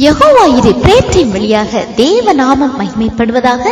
யெகோவாயிரு பிரேற்றின் வழியாக தேவ நாமம் மகிமைப்படுவதாக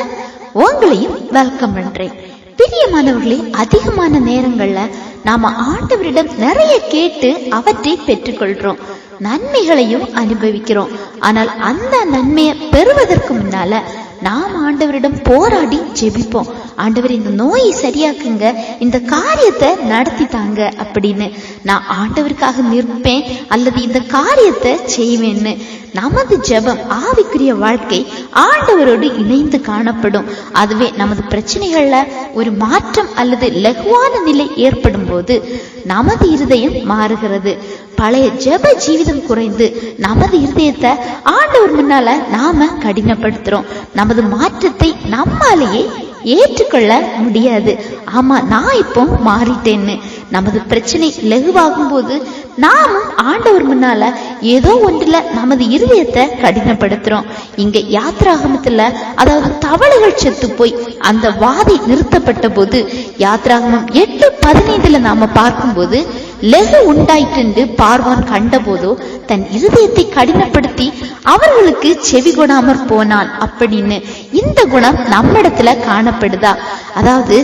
உங்களையும் வெல்கம் பண்றேன். பிரியமானவர்களே அதிகமான நேரங்கள்ல நாம ஆண்டவரிடம் நிறைய கேட்டு அவற்றை பெற்றுக்கொள்றோம். நன்மைகளையும் அனுபவிக்கிறோம். ஆனால் அந்த நன்மையை பெறுவதற்கு முன்னால நாம் ஆண்டவரிடம் போராடி ஜெபிப்போம். ஆண்டவர் இந்த நோயை சரியாக்குங்க இந்த காரியத்தை நடத்தி தாங்க அப்படின்னு நான் ஆண்டவருக்காக நிற்பேன். அல்லது இந்த காரியத்தை செய்வேன்னு நமது ஜெபம் ஆவிக்குரிய வாழ்க்கை ஆண்டவரோடு இணைந்து காணப்படும். அதுவே நமது பிரச்சனைகள்ல ஒரு மாற்றம் அல்லது லகுவான நிலை ஏற்படும் போது நமது இருதயம் மாறுகிறது. பழைய ஜெப ஜீவிதம் குறைந்து நமது இருதயத்தை ஆண்டவர் முன்னால நாம கடினப்படுத்துறோம். நமது மாற்றத்தை நம்மாலேயே ஏற்றுக்கொள்ள முடியாது. ஆமா நான் இப்போ மாறிட்டேன்னு. நமது பிரச்சனை லகுவாகும் போது நாமும் ஆண்டவர் முன்னால ஏதோ ஒன்றுல நமது இருதயத்தை கடினப்படுத்துறோம். இங்க யாத்ராகமத்துல அதாவது தவளைகள் செத்து போய் அந்த வாதி நிறுத்தப்பட்ட போது யாத்ராகமம் எட்டு பதினைந்துல நாம பார்க்கும்போது லெகு உண்டாயிட்டு பார்வான் கண்டபோதோ தன் இருதயத்தை கடினப்படுத்தி அவர்களுக்கு செவி கொடாமற் போனான். அப்படின்னு இந்த குணம் நம்மிடத்துல காணப்படுதா? அதாவது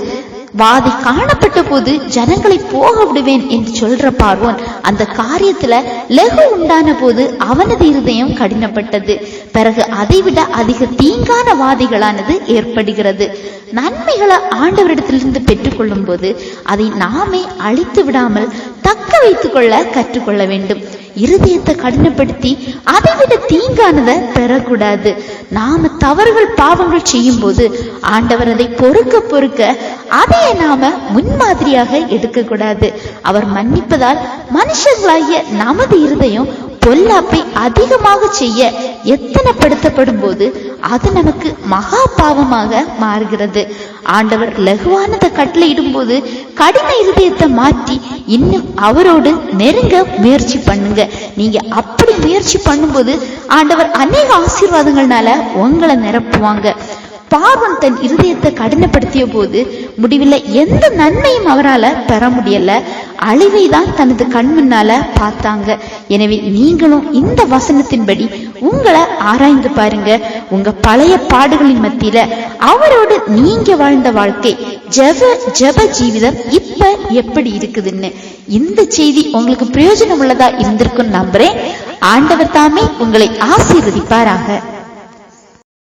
வாதி காணப்பட்ட போது ஜனங்களை போக விடுவேன் என்று சொல்ற பார்வோன் அந்த காரியத்துல லெகு உண்டான போது அவனது இருதயம் கடினப்பட்டது. பிறகு அதைவிட அதிக தீங்கான வாதிகளானது ஏற்படுகிறது. நன்மைகளை ஆண்டவரிடத்திலிருந்து பெற்றுக்கொள்ளும் போது அதை நாமே அழித்து விடாமல் தக்க வைத்துக்கொள்ள கற்றுக்கொள்ள வேண்டும். இருதயத்தை கடினப்படுத்தி அதைவிட தீங்கானதை பெறக்கூடாது. நாம தவறுகள் பாவங்கள் செய்யும் போது ஆண்டவர் அதை பொறுக்க பொறுக்க அதையே நாம முன்மாதிரியாக எடுக்கக்கூடாது. அவர் மன்னிப்பதால் மனுஷங்களாகிய நமது இருதயம் பொல்லாப்பை அதிகமாக செய்ய எத்தனைப்படுத்தப்படும் போது அது நமக்கு மகா பாவமாக மாறுகிறது. ஆண்டவர் லகுவானதை கட்டளையிடும் போது கடின இருதயத்தை மாற்றி இன்னும் அவரோடு நெருங்க முயற்சி பண்ணுங்க. நீங்க அப்படி முயற்சி பண்ணும்போது ஆண்டவர் அநேக ஆசீர்வாதங்கள்னால உங்களை நிரப்புவாங்க. பாவம் தன் இருதயத்தை கடினப்படுத்திய போது முடிவில் எந்த நன்மையும் அவரால் பெற முடியல. அழிவை தான் தனது கண் முன்னால பார்த்தாங்க. எனவே நீங்களும் இந்த வசனத்தின்படி உங்களை ஆராய்ந்து பாருங்க. உங்க பழைய பாடுகளின் மத்தியில அவரோடு நீங்க வாழ்ந்த வாழ்க்கை ஜப ஜப ஜீவிதம் இப்ப எப்படி இருக்குதுன்னு. இந்த செய்தி உங்களுக்கு பிரயோஜனம் உள்ளதா இருந்திருக்கும் நம்புறேன். ஆண்டவர் தாமே உங்களை ஆசீர்வதிப்பாராக.